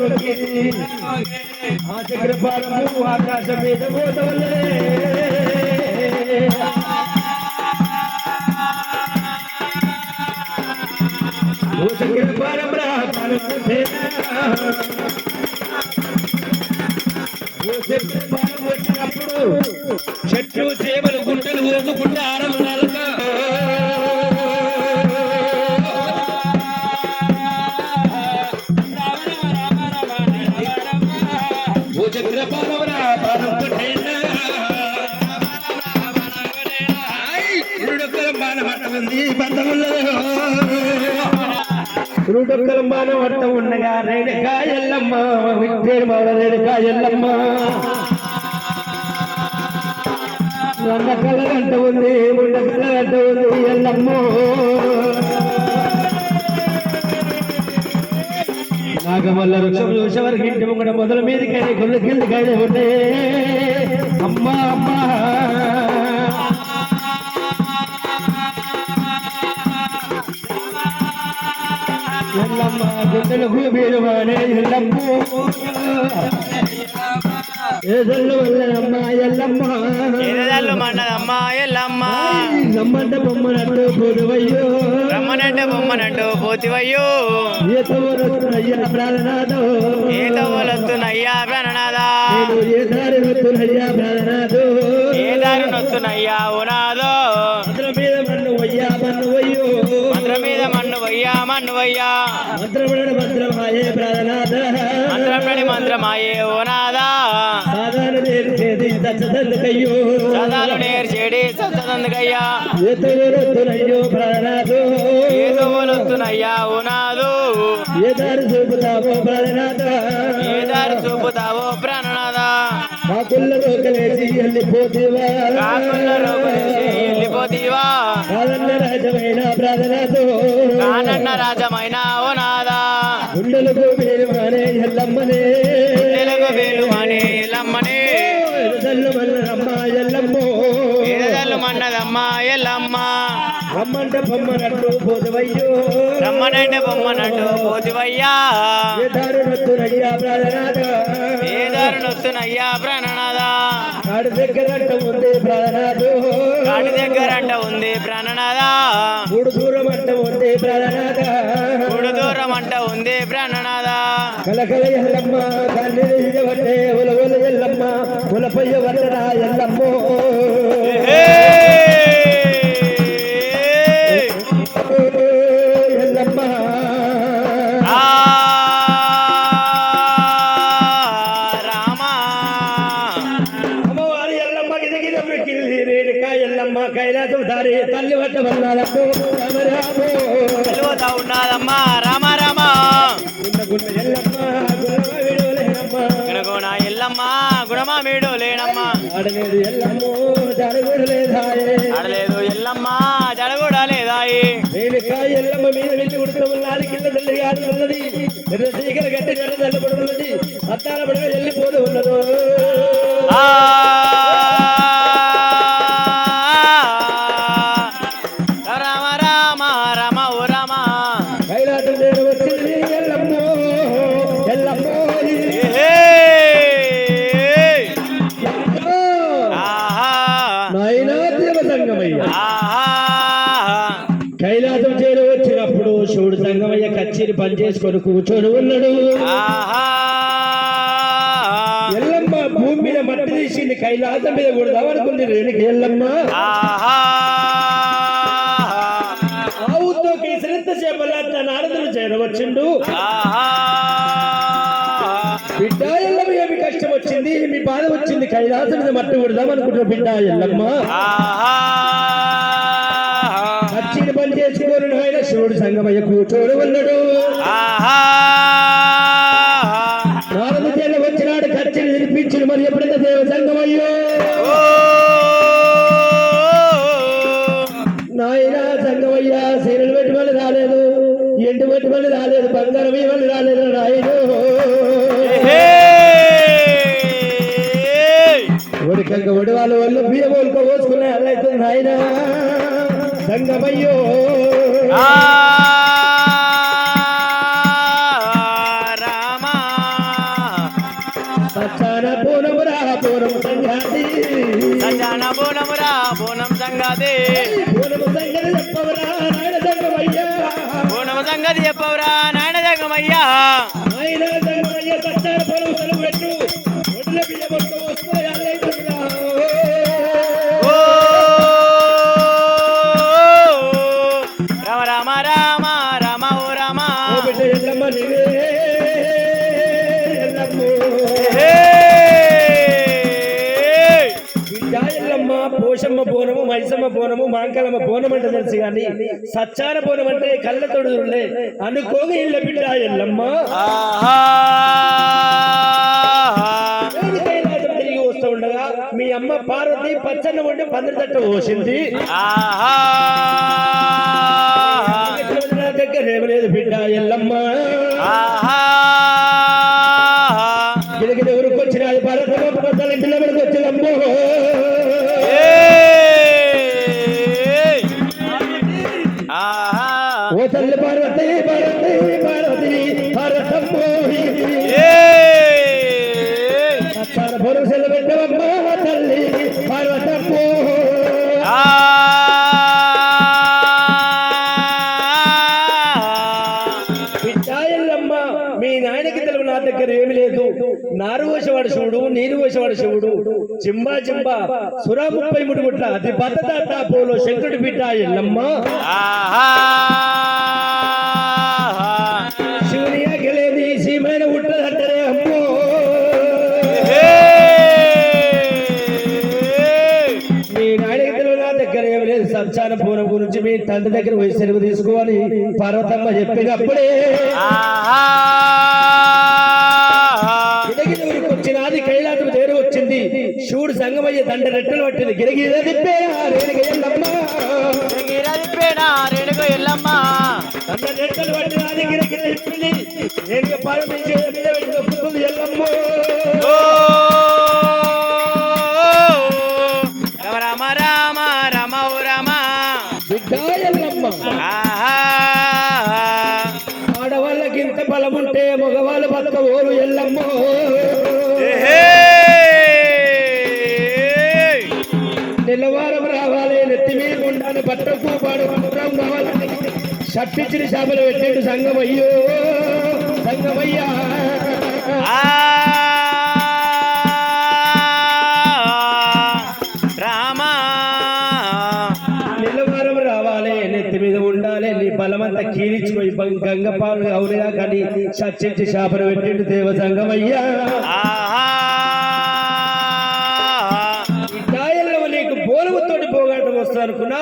దేవుల ఆకాశం మీద పోతవల్లే. వచ్చినప్పుడు చెట్లు చేపలు గుంటలు ఊరుకుంటే ఆరంభాల ఇరుడొక్కల బాణ ఉండగా రేణుకా ఎల్లమ్మ విట్టేడు మాడ రేణుకా ఎల్లమ్మ వంద కళ్ళ ఉంది ముండ కళ్ళ ఉంది ఎల్లమ్మో. నాగమల్ల వృక్షం చూసేవారికి ఇంటి ముంగడ మొదల మీదకైనా కొళ్ళు కిందకైనా ఉండే అమ్మా అమ్మా. భూమిలు మానే ఎల్లమ్మ. ఏదల్లు వల్లమ్మ ఎల్లమ్మ. ఎరదల్లు మన్నదమ్మ ఎల్లమ్మ. నమ్మంట బొమ్మనట్టు పోదువయ్యో రమ్మనంటే పోతివయ్యో. ఈత ఊరొత్తునయ్యా ప్రాణనాథో. ఈత ఓలొత్తునయ్యా ప్రాణనాదా నేను ఏ దారి వత్తునయ్యా ప్రాణనాథో. ఏ దారి నొత్తునయ్యా ఉనాదో వయ్యా మన్ను వయ్యో. మంత్ర మీద మన్ను వయ్యా మన్ను వయ్యా మంత్రముడ మంత్రమాయే ప్రాణనాథ మంత్రమడి సాధారణ సదాలు నేర్చేడి ప్రాణనాథో. ఏ దారి చూపుతావో ప్రాణనాథ. ఏ దారి చూపుతావో ప్రాణనాదా కాకుల్ల రోకలేసి వెళ్ళిపోతేవా కాకుల రూపేసి వెళ్ళిపోతీవా కాదన్న రాజమైన ప్రాణనాథో. కానన్న రాజమైన ఓనాదా గుండెలకు మీరు మానే ఎల్లమ్మనే. రమ్మనంటే బొమ్మనట్టు పోతివయ్యా ఏ దారి నొత్తునయ్యా ప్రాణనాథ? ఏ దారి నొత్తునయ్యా ప్రాణనాదా కాడు దగ్గరంట ఉంది ప్రాణనాథు. దగ్గరంట ఉంది ప్రాణనాదా మూడు దూరం అంట ఉంది ప్రాణనాథ. దూరం అంట ఉంది ప్రాణనాదా కలకల ఎల్లమ్మ కన్నీరు ఇవ్వటే ఉల ఉల ఎల్లమ్మ ఉలపయ్య! ఎల్లమ్మ. దారి తల్లి వల్లాలకు రామరామో. తెలుగుతా ఉన్నదమ్మా రామ రామ ఎల్లమ్మ గుల్లమ్మ విడువలేనమ్మ గణగోణ ఎల్లమ్మ గుణమా మీడు లేనమ్మా ఆడలేదు ఎల్లమ్మో జరగడు లేదాయే. ఆడలేదు ఎల్లమ్మ జడగూడా లేదాయి. ఎల్లమ్మ మీద వెళ్ళి ఉడకమున్నాది కింద తల్లి గారు ఉన్నది. ఎర్ర చీకల గట్టి జడ తల్లబడి ఉన్నది అద్దాల పడవ వెళ్ళిపోతూ ఉన్నదో. కచ్చేరి పని చేసుకొని కూర్చొని ఉన్నాడు. ఎల్లమ్మ భూమి మీద మట్టి తీసింది కైలాసం మీద కొడదామనుకుంది రేణుకి ఎల్లమ్మ. ఆవుతో కేసరింత చేపలాట నారదులు చేరవచ్చిండు. ఆహా! బిడ్డ ఎల్లమ్మ ఏమి కష్టం వచ్చింది? మీ బాధ వచ్చింది? కైలాసం మీద మట్టి కొడదాం అనుకుంటున్న బిడ్డ ఎల్లమ్మ. ఆహా! రంగమయ్య కూర్చోడు ఉన్నాడు వచ్చినాడు ఖర్చులు వినిపించిన మరి ఎప్పుడైతే దేవ సంగమయ్యో నాయనా సంగమయ్య సీరలు పెట్టి వాళ్ళు రాలేదు ఎండు పెట్టి రాలేదు బంగారం రాలేదు ఒడి వాళ్ళ వాళ్ళు పోసుకునే అలా అవుతుంది నాయనా సంగమయ్యో సంగతి చెప్పవురా నాయన జగమయ్యా. రామ రామ రామ రామ ఓ రామ. పోషమ్మ బోనము మైసమ్మ బోనము మాంకలమ్మ బోనం అంటే తెలుసు కానీ సచ్చాన బోనం అంటే కళ్ళ తొడుగులే అనుకోగా ఇళ్ళ బిడ్డ ఎల్లమ్మ. తిరిగి వస్తూ ఉండగా మీ అమ్మ పార్వతి పచ్చన్న ఉండి పందిరి తట్ట పోసింది. దగ్గర ఏమి లేదు బిడ్డ ఎల్లమ్మ. నారు వేసేవాడు శివుడు నీరు వేసేవాడు శివుడు. చింబా చింబా సురా ముప్పై మూడు గుట్ల అతి భద్రత పోలో శంకరుడి బిడ్డ ఎల్లమ్మ. శివుని గెలేది సీమైన ఉట్టదంటరే అమ్మో. సంచాన పూర్వం గురించి మీ తండ్రి దగ్గర పోయి సెలవు తీసుకోవాలి. పార్వతమ్మ చెప్పినప్పుడే. శివుడు సంగమయ్య దండ రెట్టలు పట్టింది. గిరగిరి ఎల్లమ్మ. ఎల్లమ్మ. దండ రెట్టలు పట్టినది గిరగిరి తిప్పింది. రేణుక పార్వతి మీద పెట్టి నొక్కుతుంది ఎల్లమ్మ. ఓ రామ రామ రామ ఓ రామ. బిడ్డ ఎల్లమ్మ. ఆహా. ఆడవాళ్ళకి ఇంత బలం ఉంటే మగవాళ్ళు బతక ఓరు ఎల్లమ్మ. నెలవారం రావాలి నెత్తి మీద ఉండాలి బట్టకు పాడు మంత్రం కావాలని షట్టించిన చేపలు పెట్టాడు సంగమయ్యో సంగమయ్యా. బలమంతా కీరించిపోయి గంగ పాలు అవునుగా కానీ చచ్చించి చేపలు పెట్టిండు దేవ సంగమయ్యా. అనుకున్నా